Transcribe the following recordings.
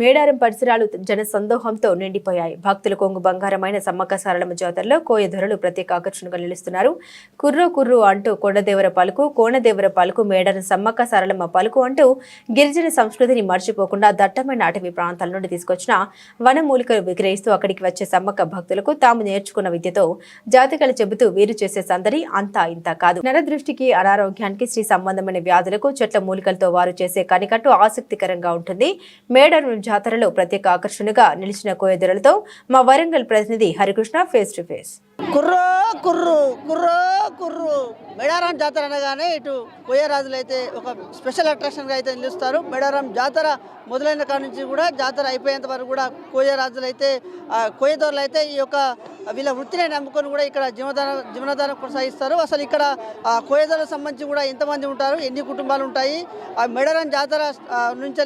మేడారం పరిసరాలు జనసందోహంతో నిండిపోయాయి. భక్తుల కొంగు బంగారమైన సమ్మక్క సారలమ్మ జాతరలో కోయ ధరలు ప్రత్యేక ఆకర్షణగా నిలుస్తున్నారు. కుర్రో కుర్రు అంటూ కొండదేవర పలుకు కోణదేవర పలుకు మేడారం సమ్మక్క సారలమ్మ పలుకు అంటూ గిరిజన సంస్కృతిని మర్చిపోకుండా దట్టమైన అటవీ ప్రాంతాల నుండి తీసుకొచ్చిన వనమూలికలు విక్రయిస్తూ అక్కడికి వచ్చే సమ్మక్క భక్తులకు తాము నేర్చుకున్న విద్యతో జాతకాలు చెబుతూ వీరు చేసే సందడి అంతా ఇంత కాదు. నరదృష్టికి అనారోగ్యానికి శ్రీ సంబంధమైన వ్యాధులకు చెట్ల మూలికలతో వారు చేసే కనికట్టు ఆసక్తికరంగా ఉంటుంది. మేడారం జాతరలో ప్రత్యేక ఆకర్షణగా నిలిచిన కోయదొరలతో మా వరంగల్ ప్రతినిధి హరికృష్ణ ఫేస్ టు ఫేస్ కుర్రో కుర్రు కుర్రో కుర్రు. మేడారం జాతర అనగానే ఇటు కోయరాజులు అయితే ఒక స్పెషల్ అట్రాక్షన్గా అయితే నిలుస్తారు. మేడారం జాతర మొదలైన కాడ నుంచి కూడా జాతర అయిపోయేంత వరకు కూడా కోయరాజులు అయితే ఆ, అయితే ఈ యొక్క వీళ్ళ వృత్తిని నమ్ముకొని కూడా ఇక్కడ జీవనాధారం జీవనాధారం కొనసాగిస్తారు. అసలు ఇక్కడ ఆ, సంబంధించి కూడా ఎంతమంది ఉంటారు ఎన్ని కుటుంబాలు ఉంటాయి ఆ మేడారం జాతర నుంచి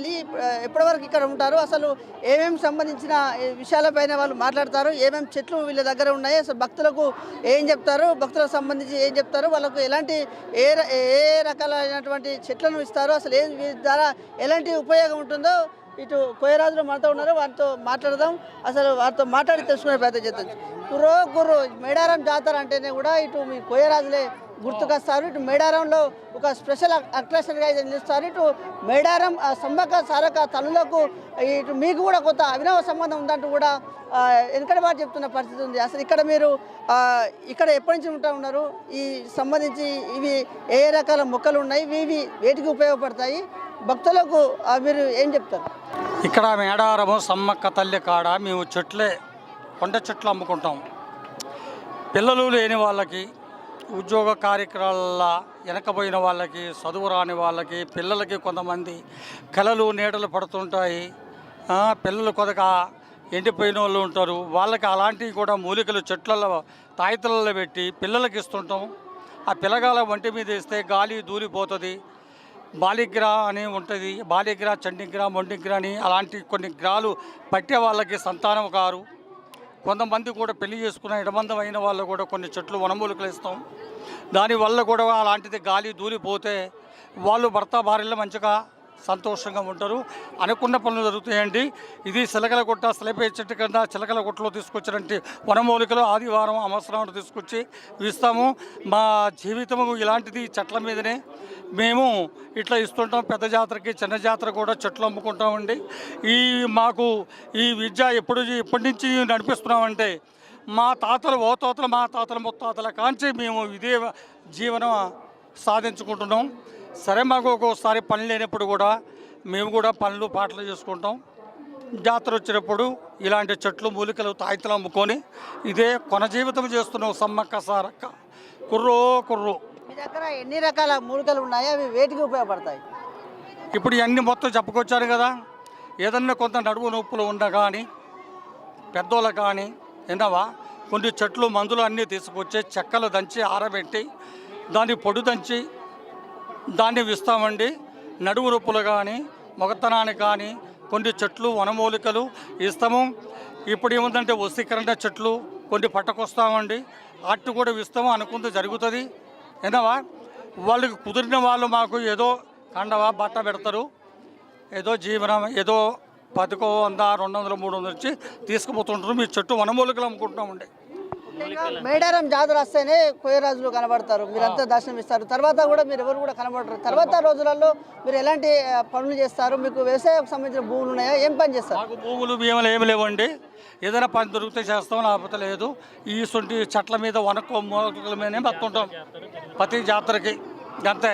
ఎప్పటి వరకు ఎప్పటివరకు ఇక్కడ ఉంటారు అసలు ఏమేమి సంబంధించిన విషయాలపైన వాళ్ళు మాట్లాడతారు ఏమేమి చెట్లు వీళ్ళ దగ్గర ఉన్నాయి అసలు భక్తులు భక్తులకు ఏం చెప్తారు? భక్తులకు సంబంధించి ఏం చెప్తారు? వాళ్ళకు ఎలాంటి ఏ ర- ఏ రకాలైనటువంటి చెట్లను ఇస్తారో అసలు ఏం ద్వారా ఎలాంటి ఉపయోగం ఉంటుందో ఇటు కోయరాజులు మనతో ఉన్నారు. వారితో మాట్లాడదాం. అసలు వారితో మాట్లాడి తెలుసుకునే ప్రయత్నం చేద్దాం. కుర్రో గుర్రు మేడారం జాతర అంటేనే కూడా ఇటు మీ కోయరాజులే గుర్తుకొస్తారు. ఇటు మేడారంలో ఒక స్పెషల్ అట్రాక్షన్గా ఇది నిలుస్తారు. ఇటు మేడారం ఆ, సమ్మక్క సారక తల్లులకు ఇటు మీకు కూడా కొత్త అభినవ సంబంధం ఉందంటూ కూడా ఆ, వెనకటి వారు చెప్తున్న పరిస్థితి ఉంది. అసలు ఇక్కడ మీరు ఇక్కడ ఎప్పటి నుంచి ఉంటా ఉన్నారు? ఈ సంబంధించి ఇవి ఏ రకాల మొక్కలు ఉన్నాయి? ఇవి ఇవి వేటికి ఉపయోగపడతాయి? భక్తులకు మీరు ఏం చెప్తారు? ఇక్కడ మేడారము సమ్మక్క తల్లి కాడ మేము చెట్లే కొండ చెట్లు అమ్ముకుంటాం. పిల్లలు లేని వాళ్ళకి ఉద్యోగ కార్యక్రమాల వెనకపోయిన వాళ్ళకి చదువు రాని వాళ్ళకి పిల్లలకి కొంతమంది కళలు నీడలు పడుతుంటాయి. పిల్లలు కొద్దిగా ఎండిపోయిన వాళ్ళు ఉంటారు. వాళ్ళకి అలాంటివి కూడా మూలికలు చెట్లలో తాయితలలో పెట్టి పిల్లలకి ఇస్తుంటాం. ఆ పిల్లగాల వంటి మీద ఇస్తే గాలి దూరిపోతుంది. బాలిగ్రా అని ఉంటుంది. బాలిగ్రా చండిగ్రా మొండిగ్రా అని అలాంటి కొన్ని గ్రాలు పట్టే వాళ్ళకి సంతానం కారు కొంతమంది కూడా పెళ్ళి చేసుకున్న ఇడబంధం అయిన వాళ్ళు కూడా కొన్ని చెట్లు వనమూలికలు ఇస్తాం దానివల్ల కూడా అలాంటిది గాలి దూలిపోతే వాళ్ళు భర్త భార్యలు మంచిగా సంతోషంగా ఉంటారు. అనుకున్న పనులు జరుగుతాయండి. ఇది చిలకల గుట్ట సిలపే చెట్టు కింద చిలకల గుట్టలో తీసుకొచ్చినట్టు వనమూలికలు ఆదివారం అవసరం తీసుకొచ్చి ఇస్తాము. మా జీవితము ఇలాంటిది చెట్ల మీదనే. మేము ఇట్లా ఇస్తుంటాం. పెద్ద జాతరకి చిన్న జాతర కూడా చెట్లు అమ్ముకుంటామండి. ఈ మాకు ఈ విద్య ఎప్పుడు ఎప్పటి నుంచి నడిపిస్తున్నామంటే మా తాతలు ఓ తాతలు మా తాతల ముత్తాతల కాంచి మేము ఇదే జీవనం సాధించుకుంటున్నాం. సరే మాకు ఒక్కోసారి పని లేనప్పుడు కూడా మేము కూడా పనులు పాటలు చేసుకుంటాం. జాతర వచ్చినప్పుడు ఇలాంటి చెట్లు మూలికలు తాయితలు అమ్ముకొని ఇదే కొన జీవితం చేస్తున్నాం సమ్మక్క సారక్క కుర్రో కుర్రో. మీ దగ్గర ఎన్ని రకాల మూలికలు ఉన్నాయి అవి వేటికి ఉపయోగపడతాయి? ఇప్పుడు ఇవన్నీ మొత్తం చెప్పుకొచ్చాను కదా. ఏదన్నా కొంత నడువు నొప్పులు ఉన్నా కానీ పెద్దోళ్ళ కానీ విన్నావా? కొన్ని చెట్లు మందులు అన్నీ తీసుకొచ్చి చెక్కలు దంచి ఆరబెట్టి దాన్ని పొడి దంచి దాన్ని ఇస్తామండి నడువు రొప్పులు కానీ మొగతనానికి కానీ కొన్ని చెట్లు వనమూలికలు ఇస్తాము. ఇప్పుడు ఏముందంటే వస్తీకరణ చెట్లు కొన్ని పట్టకొస్తామండి. అట్టు కూడా ఇస్తాము అనుకుంది జరుగుతుంది. విన్నావా వాళ్ళకి కుదిరిన వాళ్ళు మాకు ఏదో కండవా బట్ట పెడతారు. ఏదో జీవనం ఏదో పదికో వంద రెండు వందలు మూడు వందలు ఇచ్చి తీసుకుపోతుంటారు. మీ చెట్టు వనమూలికలు అమ్ముకుంటున్నామండి. మేడారం జాతర వస్తేనే కోయరాజులు కనబడతారు. మీరంతా దర్శనం ఇస్తారు. తర్వాత కూడా మీరు ఎవరు కూడా కనబడరు. తర్వాత రోజులలో మీరు ఎలాంటి పనులు చేస్తారు? మీకు వ్యవసాయం సంబంధించిన భూములు ఉన్నాయా? ఏం పని చేస్తారు? భూములు భీములు ఏమి లేవండి. ఏదైనా పని దొరికితే చేస్తాం లేకపోతే లేదు. ఈ సొంటి చెట్ల మీద వనకో మూలకల మీదనే బతుంటాం. ప్రతి జాతరకి. అంతే.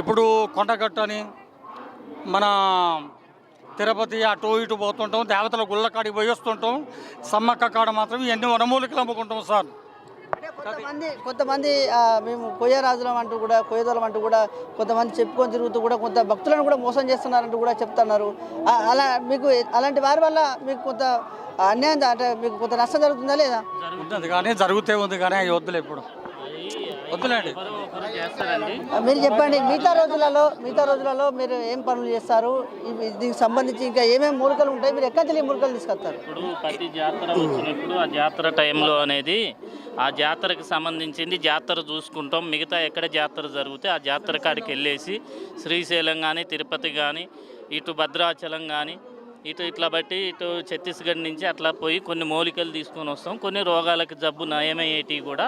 ఇప్పుడు కొండగట్టు అని మన తిరుపతి అటు ఇటు పోతుంటాం దేవతల గుళ్ళ కాడికి పోయి వస్తుంటాం. సమ్మక్క కాడ మాత్రం ఇవన్నీ వనమూలికలు అమ్ముకుంటాం సార్. కొంతమంది కొంతమంది మేము కొయ్యరాజులం అంటూ కూడా కొయ్యదోలం అంటూ కూడా కొంతమంది చెప్పుకొని తిరుగుతూ కూడా కొంత భక్తులను కూడా మోసం చేస్తున్నారంటూ కూడా చెప్తున్నారు. అలా మీకు అలాంటి వారి వల్ల మీకు కొంత అన్యాయం అంటే మీకు కొంత నష్టం జరుగుతుందా లేదా? కానీ జరుగుతే ఉంది కానీ అవి వద్దులే ఇప్పుడు. మీరు చెప్పండి మిగతా రోజులలో మిగతా రోజులలో మీరు ఏం పనులు చేస్తారు? దీనికి సంబంధించి ఇంకా ఏమేమి మూలికలు ఉంటాయి? మీరు ఎక్కడి నుంచి ఈ మూలికలు తీసుకొస్తారు? ఇప్పుడు ప్రతి జాతర వచ్చినప్పుడు ఆ జాతర టైంలో అనేది ఆ జాతరకు సంబంధించింది జాతర చూసుకుంటాం. మిగతా ఎక్కడ జాతర జరిగితే ఆ జాతర కాడికి వెళ్ళేసి శ్రీశైలం కానీ తిరుపతి కానీ ఇటు భద్రాచలం కానీ ఇటు ఇట్లా బట్టి ఇటు ఛత్తీస్గఢ్ నుంచి అట్లా పోయి కొన్ని మూలికలు తీసుకొని వస్తాం. కొన్ని రోగాలకి జబ్బు నయమయ్యేటివి కూడా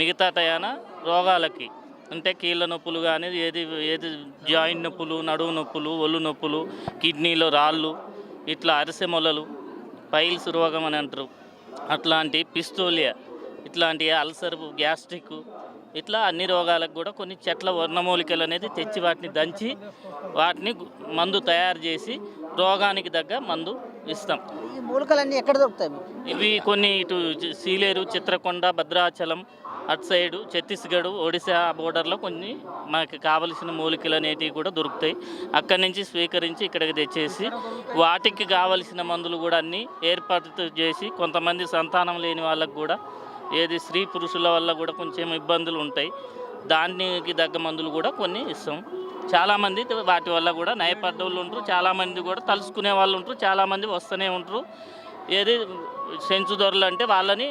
మిగతా టయాన రోగాలకి అంటే కీళ్ళ నొప్పులు కానీ ఏది ఏది జాయింట్ నొప్పులు నడువు నొప్పులు ఒళ్ళు నొప్పులు కిడ్నీలో రాళ్ళు ఇట్లా అరిసె మొలలు పైల్స్ రోగం అని అంటారు. అట్లాంటి పిస్తోలియా ఇట్లాంటి అల్సర్ గ్యాస్ట్రిక్ ఇట్లా అన్ని రోగాలకు కూడా కొన్ని చెట్ల వర్ణమూలికలు అనేది తెచ్చి వాటిని దంచి వాటిని మందు తయారు చేసి రోగానికి తగ్గ మందు ఇస్తాం. ఈ మూలికలన్నీ ఎక్కడ దొరుకుతాయి ఇవి కొన్ని ఇటు సీలేరు చిత్రకొండ భద్రాచలం అటు సైడు ఛత్తీస్గఢ్ ఒడిశా బోర్డర్లో కొన్ని మనకి కావలసిన మూలికలు అనేటివి కూడా దొరుకుతాయి. అక్కడి నుంచి స్వీకరించి ఇక్కడికి తెచ్చేసి వాటికి కావలసిన మందులు కూడా అన్నీ ఏర్పాటు చేసి కొంతమంది సంతానం లేని వాళ్ళకు కూడా ఏది స్త్రీ పురుషుల వల్ల కూడా కొంచెం ఇబ్బందులు ఉంటాయి. దానికి తగ్గ మందులు కూడా కొన్ని ఇస్తాం. చాలామంది వాటి వల్ల కూడా నయపడ్డోళ్ళు ఉంటారు చాలామంది కూడా తలుసుకునే వాళ్ళు ఉంటారు చాలామంది వస్తూనే ఉంటారు ఏది సెంచు దొరలు అంటే వాళ్ళని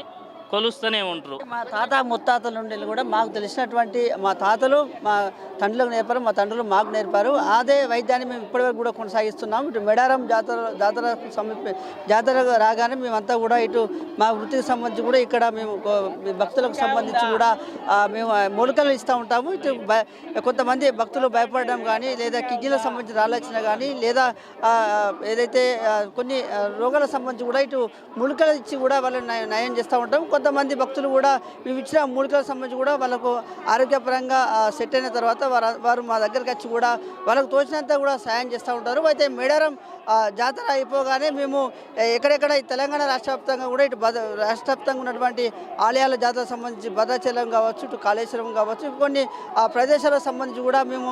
కొలుస్తూనే ఉంటారు మా తాత ముత్తాతల నుండి కూడా మాకు తెలిసినటువంటి మా తాతలు మా తండ్రులకు నేర్పారు మా తండ్రులు మాకు నేర్పారు. అదే వైద్యాన్ని మేము ఇప్పటివరకు కూడా కొనసాగిస్తున్నాం. ఇటు మెడారం జాతర జాతర సమీప జాతర రాగానే మేమంతా కూడా ఇటు మా వృత్తికి సంబంధించి కూడా ఇక్కడ మేము భక్తులకు సంబంధించి కూడా మేము మూలికలు ఇస్తూ ఉంటాము. ఇటు కొంతమంది భక్తులు భయపడడం కానీ లేదా కిడ్నీలకు సంబంధించిన రాలొచ్చిన కానీ లేదా ఏదైతే కొన్ని రోగాలకు సంబంధించి కూడా ఇటు మూలికలు ఇచ్చి కూడా వాళ్ళని నయ- నయం చేస్తూ ఉంటాం కొంతమంది భక్తులు కూడా మేము ఇచ్చిన మూలికలకు సంబంధించి కూడా వాళ్ళకు ఆరోగ్యపరంగా సెట్ అయిన తర్వాత వారు వారు మా దగ్గరికి వచ్చి కూడా వాళ్ళకు తోచినంత కూడా సాయం చేస్తూ ఉంటారు. అయితే మేడారం జాతర అయిపోగానే మేము ఎక్కడెక్కడ తెలంగాణ రాష్ట్ర వ్యాప్తంగా కూడా ఇటు భద్ర రాష్ట్ర వ్యాప్తంగా ఉన్నటువంటి ఆలయాల జాతర సంబంధించి భద్రాచలం కావచ్చు ఇటు కాళేశ్వరం కావచ్చు కొన్ని ఆ ప్రదేశాలకు సంబంధించి కూడా మేము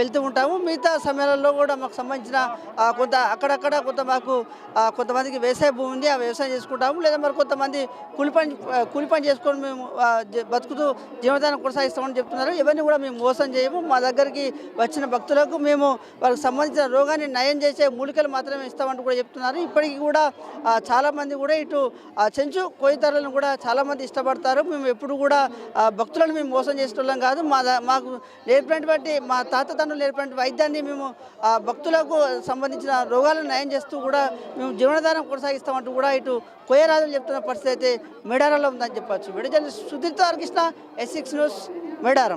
వెళ్తూ ఉంటాము. మిగతా సమయాలలో కూడా మాకు సంబంధించిన కొంత అక్కడక్కడ కొంత మాకు కొంతమందికి వ్యవసాయ భూమి ఉంది ఆ వ్యవసాయం చేసుకుంటాము. లేదా మరి కొంతమంది కూలి పని కూలి పని చేసుకొని మేము బతుకుతూ జీవనదానం కొనసాగిస్తామని చెప్తున్నారు. ఇవన్నీ కూడా మేము మోసం చేయము. మా దగ్గరికి వచ్చిన భక్తులకు మేము వాళ్ళకి సంబంధించిన రోగాన్ని నయం చేసే మూలికలు మాత్రమే ఇస్తామంటూ కూడా చెప్తున్నారు. ఇప్పటికీ కూడా చాలామంది కూడా ఇటు ఆ, చెంచు కోయితరలను కూడా చాలామంది ఇష్టపడతారు. మేము ఎప్పుడు కూడా భక్తులను మేము మోసం చేసేటోళ్ళం కాదు. మా మాకు నేర్పినటువంటి మా తాత తండ్రులు నేర్పినటువంటి వైద్యాన్ని మేము ఆ, భక్తులకు సంబంధించిన రోగాలను నయం చేస్తూ కూడా మేము జీవనదానం కొనసాగిస్తామంటూ కూడా ఇటు కోయరాజులు చెప్తున్న పరిస్థితి అయితే మేడారంలో ఉందని చెప్పొచ్చు. విడుదల Sudheer Krishna S six news Medaram.